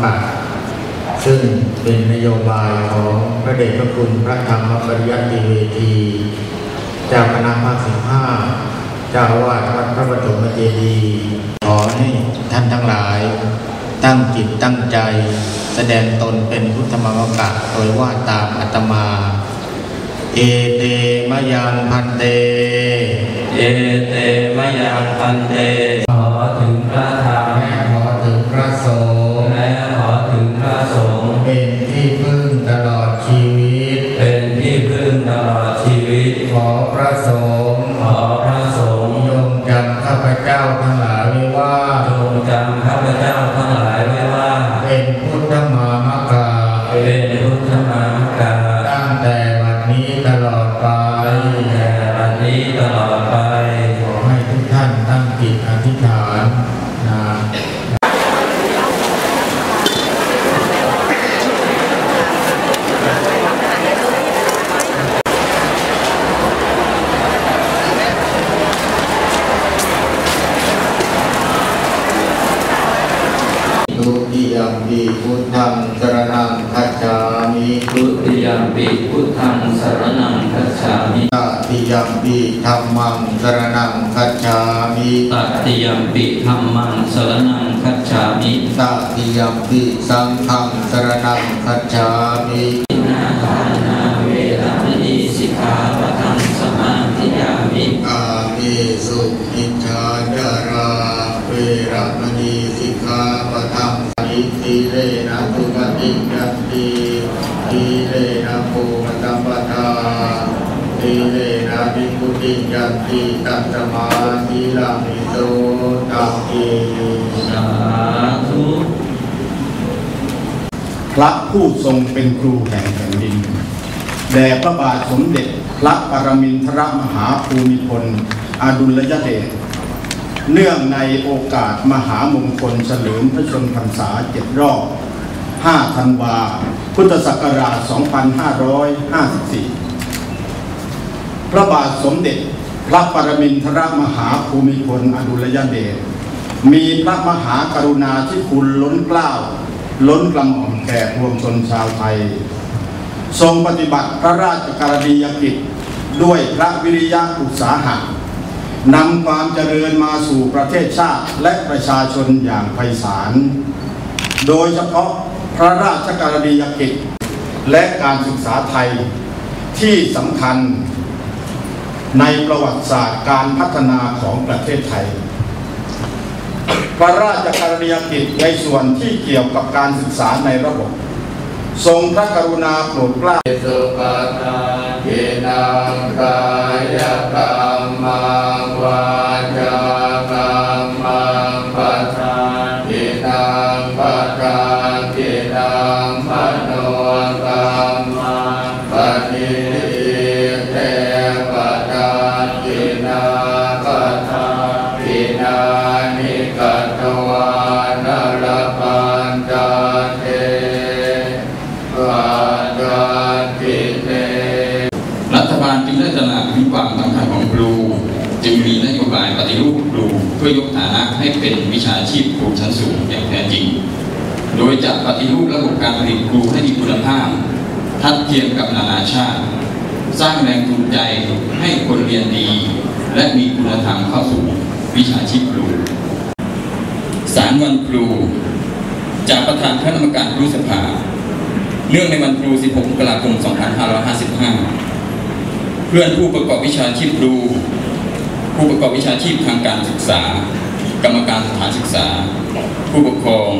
ทธมามกะซึ่งเป็นนโยบายของพระเดชพระคุณพระธรรมปริยัติเวที เจ้าคณะภาคสิบห้าเจ้าอาวาสวัดพระปฐมเจดีย์ขอให้ท่านทั้งหลาย ตั้งจิตตั้งใจ แสดงตนเป็นพุทธมามกะโดยว่าตามอัตมา เอเตมยังพันเต เอเตมยังพันเต จิตอธิษฐานนะทุติยมปีพุทธังสรณังคัจฉามิทุติยมปิพุทธังสรณังคัจฉามิตติ ยมปีธรรมังสรณังคัจฉามิตติยมปิธัมมังสรณังคัจฉามิตติยมปีสังฆังสรณังคัจฉามิอินาทานาเวรมณีสิกขาปะทังสมาธิยามิอามิสุอิจฉาจาราเวรมณีสิกขาปะทังอิติเลนะตุกติยัตติทีเลนะโพกตัมปทาทีเลนะวิมุ ติยัตติตัตมาทีลามิโตตักเอสาธุพระผู้ทรงเป็นครูแห่งแผ่นดินแด่พระบาทสมเด็จพระปรมินทรมหาภูมิพลอดุลยเดชเนื่องในโอกาสมหามงคลเฉลิมพระชนมพรรษาเจ็ดรอบ 5 ธันวา พุทธศักราช 2554 พระบาทสมเด็จพระปรมินทรมหาภูมิพลอดุลยเดชมีพระมหากรุณาธิคุณล้นเกล้า ล้นกระหม่อมแก่ปวงชนชาวไทย ทรงปฏิบัติพระราชกรณียกิจด้วยพระวิริยะอุตสาหะนำความเจริญมาสู่ประเทศชาติและประชาชนอย่างไพศาล โดยเฉพาะพระราชกรณียกิจ และการศึกษาไทยที่สำคัญ ในประวัติศาสตร์การพัฒนาของประเทศไทย พระราชกรณียกิจในส่วนที่เกี่ยวกับการศึกษาในระบบ ทรงพระกรุณาโปรดเกล้าสุปทาเกนังกายกรรมังวาจา กตวานรปันจเทวาดาติเตรัฐบาลจึงได้ตระหนักถึงความสำคัญของครู จึงมีนโยบายปฏิรูปครูเพื่อยกฐานะให้เป็นวิชาชีพครูชั้นสูงอย่างแท้จริง โดยจะปฏิรูประบบการผลิตครูให้มีคุณภาพ ทัดเทียมกับนานาชาติ สร้างแรงจูงใจให้คนเรียนดี และมีคุณธรรมเข้าสู่วิชาชีพครู สารวันครู จากประธานคณะกรรมการครูสภา เนื่องในวันครู 16มกราคม 2555 เพื่อนผู้ประกอบวิชาชีพครู ผู้ประกอบวิชาชีพทางการศึกษา กรรมการสถานศึกษา ผู้ปกครอง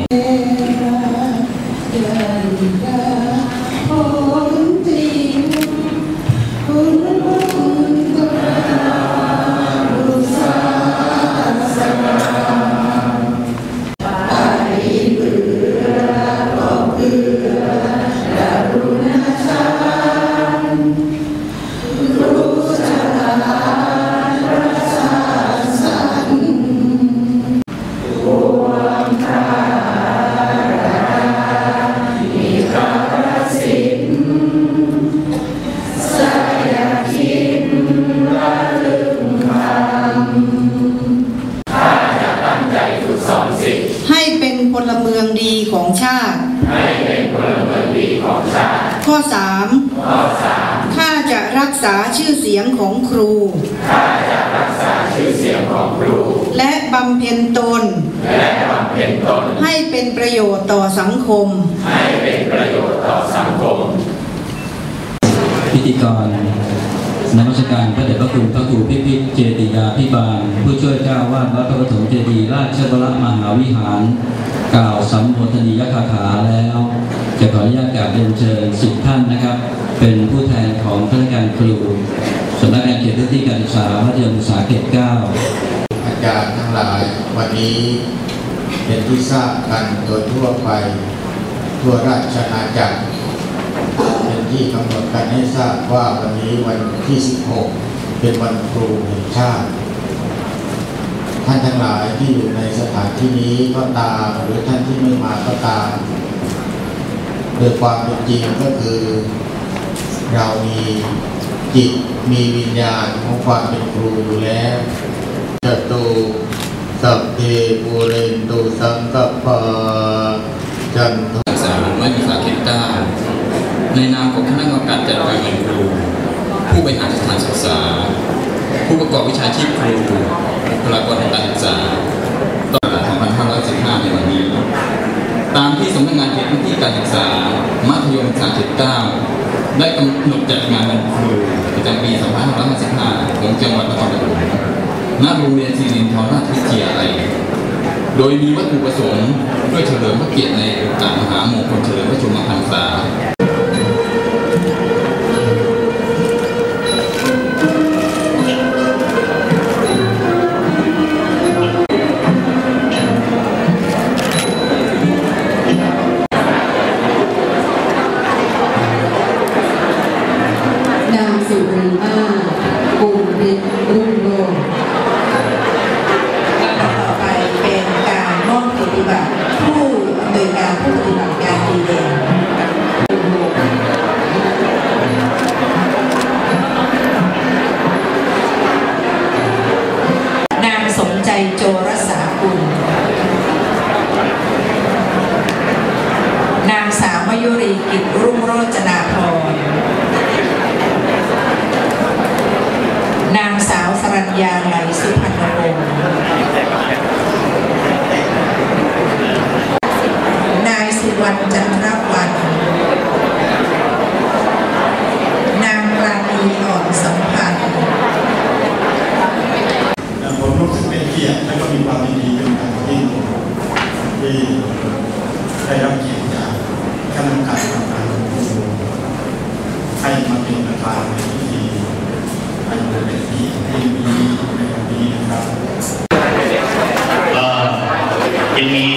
ข้อ3ข้าจะรักษาชื่อเสียงของครู และบำเพ็ญตนให้เป็นประโยชน์ต่อสังคม พิธีกรนมัสการพระเดชพระคุณพระครูพิพิธเจติยาพิบาล ผู้ช่วยเจ้าวาดวัดพระปฐมเจดีย์ราชบรมหาวิหาร กล่าวสัมโภชนียคาถาแล้ว จะขออนุญาตกราบเรียนเชิญสิบท่านนะครับ เป็นผู้แทนของข้าราชการครูสำนักงานเขตพื้นที่การศึกษามัธยมศึกษาเขตเก้าอาจารย์ทั้งหลายวันนี้เป็นที่ทราบกันโดยทั่วไปทั่วราชอาณาจักรเป็นที่กำหนดกันให้ทราบว่าวันนี้วันที่ 16 เป็นวันครูแห่งชาติ ท่านทั้งหลายที่อยู่ในสถานที่นี้ก็ตามหรือท่านที่ไม่มาก็ตาม โดยความเป็นจริงก็คือ เรามีจิตมีวิญญาณของความเป็นครูอยู่แล้วจตุสัพเพปุเรนตุสังกัปปาจันทศึกษาไม่มีสาเขตเก้าในนามของคณะกรรมการจัดการเงินครู ผู้บริหารสถานศึกษา ผู้ประกอบวิชาชีพครูบุคลากรทางการศึกษาตลอด2515ในวันนี้ ตาม ที่สำนักงานเขตพื้นที่การศึกษา มัธยมศึกษาเขตเก้าได้กำหนดจัดงานวันครูประจำปี2555ของจังหวัดนครปฐมณโรงเรียนศิรินทรราชวิทยาลัยโดยมีวัตถุประสงค์เพื่อเฉลิมพระเกียรติในโอกาสมหามงคลเฉลิมพระชนมพรรษา นางสาวสรัญญาไหลสุพรรณวงศ์นายสุวรรณจันทรวัน นางปราณีอ่อนสัมพันธ์ผมรู้สึกเป็นเกียรติและก็มีความยินดีเป็นอย่างยิ่งที่ได้รับเกียรติจากคณะกรรมการทำงานของครูให้มาเป็นประธานในพิธีอันเป็นที่ที่มี ใ